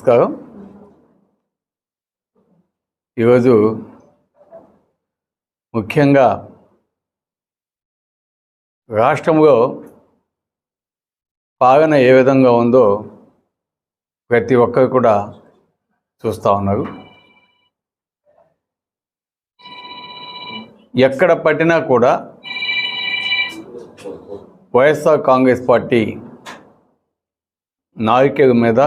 నమస్కారం. ఈరోజు ముఖ్యంగా రాష్ట్రంలో పాలన ఏ విధంగా ఉందో ప్రతి ఒక్కరు కూడా చూస్తూ ఉన్నారు. ఎక్కడ పట్టినా కూడా వైఎస్ఆర్ కాంగ్రెస్ పార్టీ నాయకుల మీద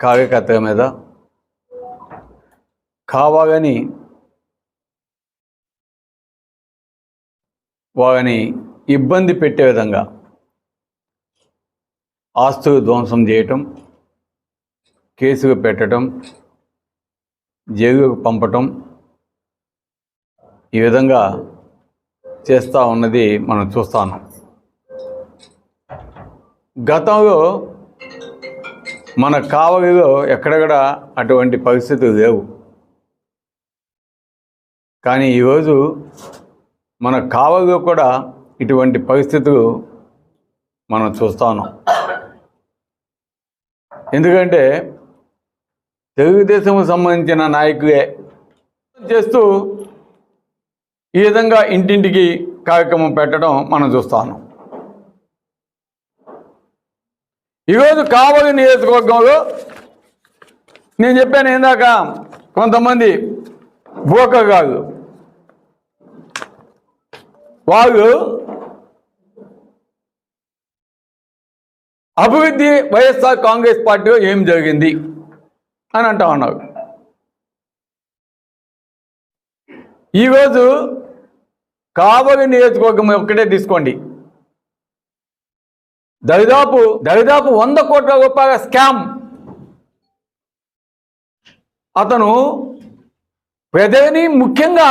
కార్యకర్తల మీద కావాలని వారిని ఇబ్బంది పెట్టే విధంగా ఆస్తులు ధ్వంసం చేయటం కేసులు పెట్టడం జైలుకు పంపటం ఈ విధంగా చేస్తూ ఉన్నది మనం చూస్తాను గతంలో మన కావలిలో ఎక్కడెక్కడ అటువంటి పరిస్థితులు లేవు. కానీ ఈరోజు మన కావలిలో కూడా ఇటువంటి పరిస్థితులు మనం చూస్తాను ఎందుకంటే తెలుగుదేశం సంబంధించిన నాయకులే చేస్తూ ఈ విధంగా ఇంటింటికి కార్యక్రమం పెట్టడం మనం చూస్తాను ఉన్నాం ఈరోజు కావలి నియోజకవర్గంలో నేను చెప్పాను ఇందాక కొంతమంది కాదు. వాళ్ళు అభివృద్ధి వైఎస్ఆర్ కాంగ్రెస్ పార్టీలో ఏం జరిగింది అని అంటా ఉన్నారు. ఈరోజు కావలి నియోజకవర్గం ఒక్కటే తీసుకోండి. దరిదాపు దరిదాపు వంద కోట్ల రూపాయల స్కామ్. అతను ప్రజలని ముఖ్యంగా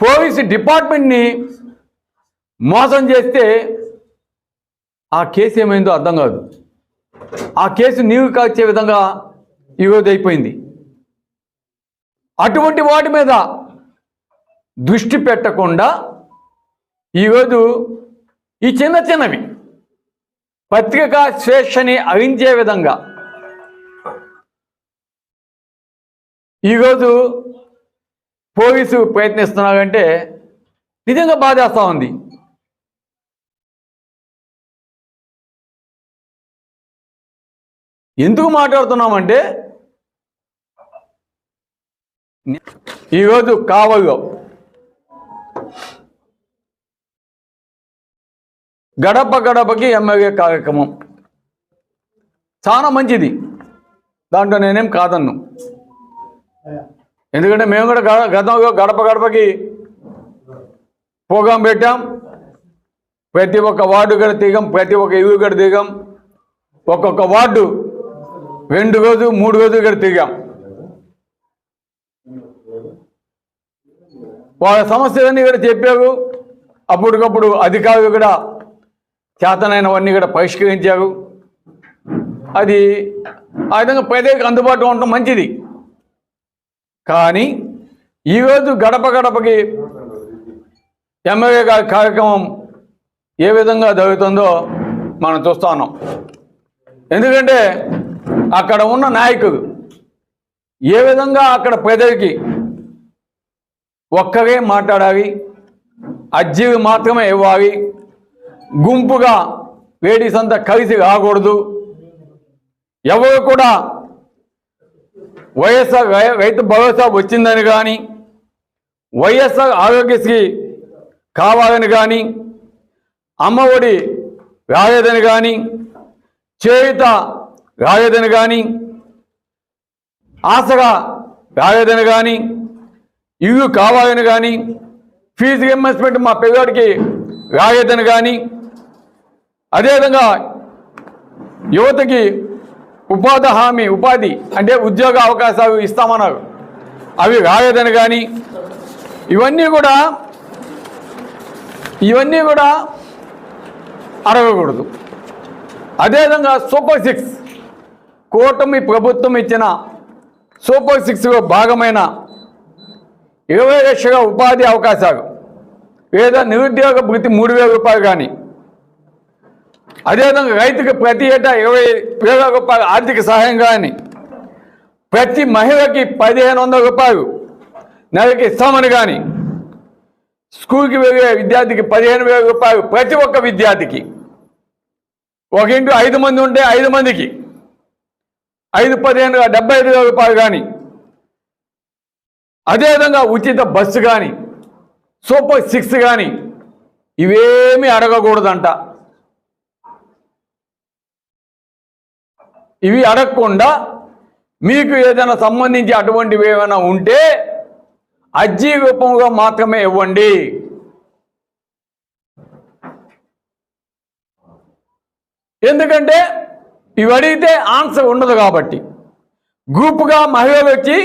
పోలీసు డిపార్ట్మెంట్ని మోసం చేస్తే ఆ కేసు ఏమైందో అర్థం కాదు. ఆ కేసు నీవు కాచే విధంగా ఈరోజు అయిపోయింది. అటువంటి వాటి మీద దృష్టి పెట్టకుండా ఈరోజు ఈ చిన్న చిన్నవి పత్రికా స్వేచ్ఛని అవించే విధంగా. ఈరోజు పోలీసు ప్రయత్నిస్తున్నారంటే నిజంగా బాధేస్తూ ఉంది. ఎందుకు మాట్లాడుతున్నామంటే ఈరోజు కావల్లో గడప గడపకి ఎమ్మెల్యే కార్యక్రమం. చాలా మంచిది. దాంట్లో నేనేం కాదన్ను. ఎందుకంటే మేము కూడా గ- గతంలో గడప గడపకి ప్రోగ్రాం పెట్టాం. ప్రతి ఒక్క వార్డు కూడా దిగాం ప్రతి ఒక్క ఇల్లు కూడా దిగాం ఒక్కొక్క వార్డు రెండు రోజు మూడు రోజులు కూడా దిగాం వాళ్ళ సమస్యలన్నీ కూడా చెప్పారు. అప్పటికప్పుడు అధికారులు కూడా చేతనైనవన్నీ కూడా పరిష్కరించారు అది ఆ విధంగా ప్రజలకు అందుబాటులో ఉండటం మంచిది. కానీ ఈరోజు గడప గడపకి ఎమ్మెల్యే గారి కార్యక్రమం ఏ విధంగా జరుగుతుందో మనం చూస్తాను ఎందుకంటే అక్కడ ఉన్న నాయకులు ఏ విధంగా అక్కడ ప్రజలకి ఒక్కరే మాట్లాడాలి అజ్జీవి మాత్రమే ఇవ్వాలి గుంపుగా లేడీస్ అంతా కలిసి కాకూడదు ఎవరు కూడా వైఎస్ఆర్ రైతు భరోసా వచ్చిందని కానీ వైఎస్ఆర్ ఆరోగ్యశ్రీ కావాలని కానీ అమ్మఒడి రాలేదని కానీ చేయుత రాలేదని కానీ ఆశగా రాలేదని కానీ ఇల్లు కావాలని కానీ ఫీజు రియంబర్స్మెంట్ మా పిల్లవాడికి రాలేదని కానీ అదేవిధంగా యువతకి ఉపాధి హామీ ఉపాధి అంటే ఉద్యోగ అవకాశాలు ఇస్తామన్నారు. అవి రాలేదని కానీ ఇవన్నీ కూడా ఇవన్నీ కూడా అడగకూడదు. అదేవిధంగా సూపర్ సిక్స్ కూటమి ప్రభుత్వం ఇచ్చిన సూపర్ సిక్స్లో భాగమైన ఇరవై లక్షల ఉపాధి అవకాశాలు లేదా నిరుద్యోగ భృతి మూడు వేల రూపాయలు కానీ అదేవిధంగా రైతుకు ప్రతి ఏటా ఇరవై వేల రూపాయలు ఆర్థిక సహాయం కానీ ప్రతి మహిళకి పదిహేను వందల రూపాయలు నెలకి ఇస్తామని కానీ స్కూల్కి వెళ్ళే విద్యార్థికి పదిహేను వేల రూపాయలు ప్రతి ఒక్క విద్యార్థికి. ఒక ఇంటి ఐదు మంది ఉంటే ఐదు మందికి. ఐదు పదిహేను డెబ్బై ఐదు వేల రూపాయలు కానీ అదేవిధంగా ఉచిత బస్సు కానీ సూపర్ సిక్స్ కానీ ఇవేమీ అడగకూడదంట. ఇవి అడగకుండా మీకు ఏదైనా సంబంధించి అటువంటివి ఏమైనా ఉంటే అజ్జీ రూపంగా మాత్రమే ఇవ్వండి. ఎందుకంటే ఇవి అడిగితే ఆన్సర్ ఉండదు కాబట్టి. గ్రూప్గా మహిళలు వచ్చి